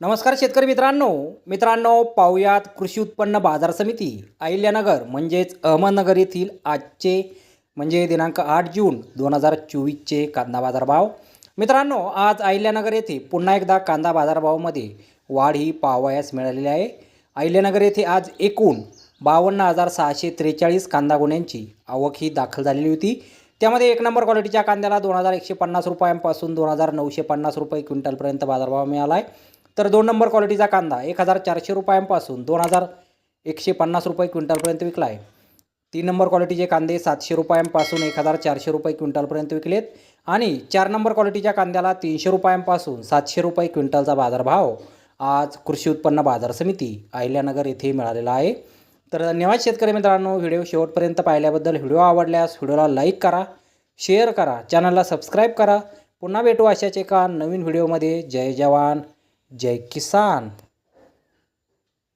नमस्कार शेतकरी मित्रांनो. मित्रांनो पाहुयात कृषी उत्पन्न बाजार समिती अहिल्यानगर म्हणजेच अहमदनगर येथील आजचे म्हणजे दिनांक आठ जून दोन हजार चोवीसचे कांदा बाजारभाव. मित्रांनो आज अहिल्यानगर येथे पुन्हा एकदा कांदा बाजारभावामध्ये वाढ ही पाहावयास मिळालेली आहे. अहिल्यानगर येथे आज एकूण बावन्न हजार सहाशे त्रेचाळीस कांदा गुन्ह्यांची आवक ही दाखल झालेली होती. त्यामध्ये एक नंबर क्वालिटीच्या कांद्याला दोन हजार एकशे पन्नास रुपयांपासून दोन हजार नऊशे पन्नास रुपये क्विंटलपर्यंत बाजारभाव मिळाला आहे. तर दोन नंबर क्वालिटीचा कांदा एक हजार चारशे रुपयांपासून दोन हजार एकशे पन्नास रुपये क्विंटलपर्यंत विकला आहे तीन नंबर क्वालिटीचे कांदे सातशे रुपयांपासून एक हजार चारशे रुपये क्विंटलपर्यंत विकलेत. आणि चार नंबर क्वालिटीच्या कांद्याला तीनशे रुपयांपासून सातशे रुपये क्विंटलचा बाजारभाव आज कृषी उत्पन्न बाजार समिती अहिल्यानगर येथे मिळालेला आहे. तर धन्यवाद शेतकरी मित्रांनो व्हिडिओ शेवटपर्यंत पाहिल्याबद्दल व्हिडिओ आवडल्यास व्हिडिओला लाईक करा शेअर करा चॅनलला सबस्क्राईब करा. पुन्हा भेटू अशाच एका नवीन व्हिडिओमध्ये. जय जवान. जय किसान.